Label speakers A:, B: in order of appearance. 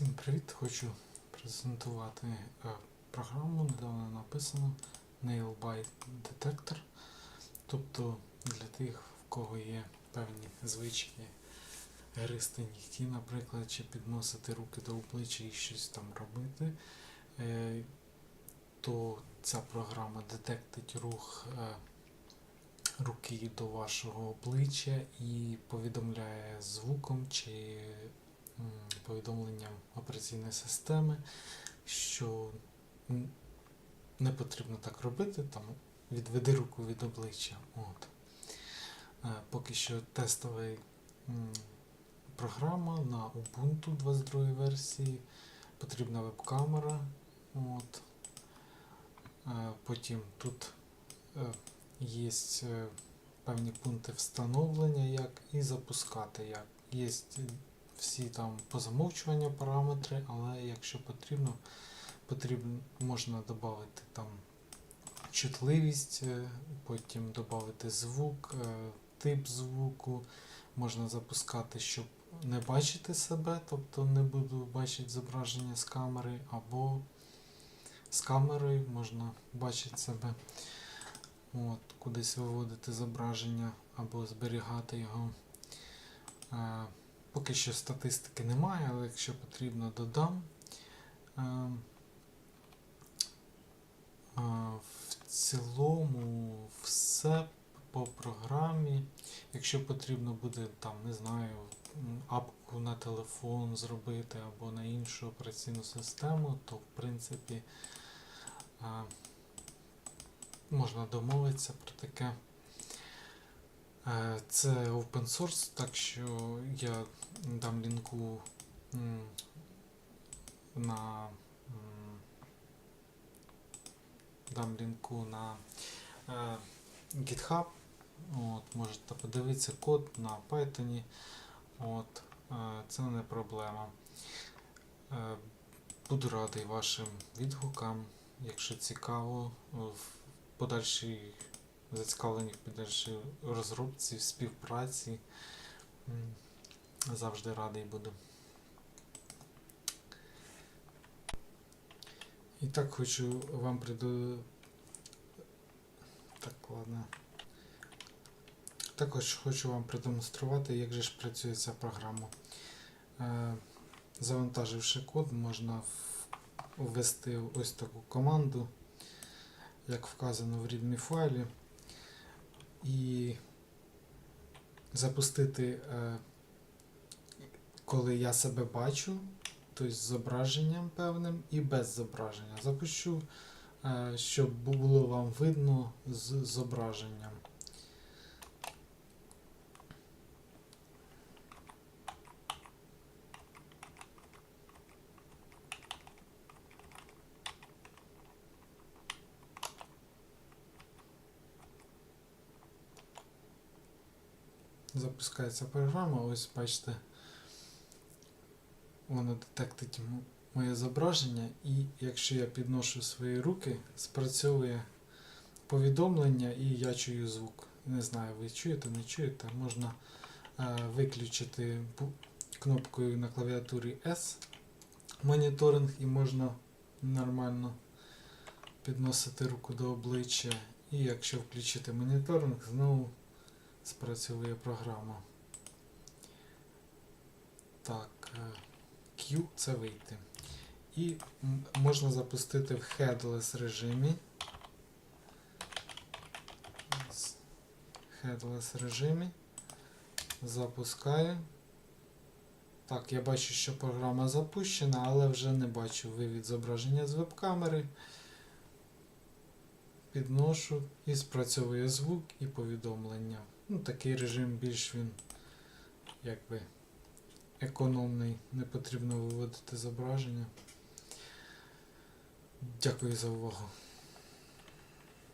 A: Всім привіт! Хочу презентувати е, програму, недавно написану Nailbite Detector. Тобто для тих, в кого є певні звички гристи нігті, наприклад, чи підносити руки до обличчя і щось там робити, е, то ця програма детектить рух е, руки до вашого обличчя і повідомляє звуком чи повідомленням операційної системи, що не потрібно так робити, там відведи руку від обличчя. От. Е, Поки що тестова програма на Ubuntu 22 версії, потрібна веб-камера. От. Е, Потім тут е, є певні пункти встановлення, як і запускати як. Є всі там по замовчуванню параметри, але якщо потрібно, потрібно можна додати там чутливість, е, потім додати звук, е, тип звуку, можна запускати, щоб не бачити себе, тобто не буду бачити зображення з камери, або з камерою можна бачити себе. От, кудись виводити зображення або зберігати його. Поки що статистики немає, але якщо потрібно, додам. Е, е, В цілому все по програмі. Якщо потрібно буде там, не знаю, апку на телефон зробити або на іншу операційну систему, то в принципі е, можна домовитися про таке. Е, Це open source, так що я дам лінку на дам лінку на е, GitHub. От, можете подивитися код на Python. От, е, це не проблема. Буду радий вашим відгукам, якщо цікаво, в подальшій зацікавлені в подальшій розробці, співпраці. Завжди радий буду. І так хочу вам приду. Так, ладно. Також хочу вам продемонструвати, як же ж працює ця програма. Е, Завантаживши код, можна ввести ось таку команду, як вказано в readme файлі, і запустити, е, коли я себе бачу, тобто з зображенням певним і без зображення. Запущу, е, щоб було вам видно з зображенням. Запускається програма, ось бачите, воно детектить моє зображення, і якщо я підношу свої руки, спрацьовує повідомлення і я чую звук. Не знаю, ви чуєте, не чуєте. Можна е, виключити кнопкою на клавіатурі S моніторинг і можна нормально підносити руку до обличчя. І якщо включити моніторинг, знову спрацьовує програма. Так, е, Q це вийти. І можна запустити в headless режимі. Headless режимі. Запускаю. Так, я бачу, що програма запущена, але вже не бачу вивід зображення з веб-камери. Підношу і спрацьовує звук і повідомлення. Ну, такий режим більш він якби економний, не потрібно виводити зображення. Дякую за увагу.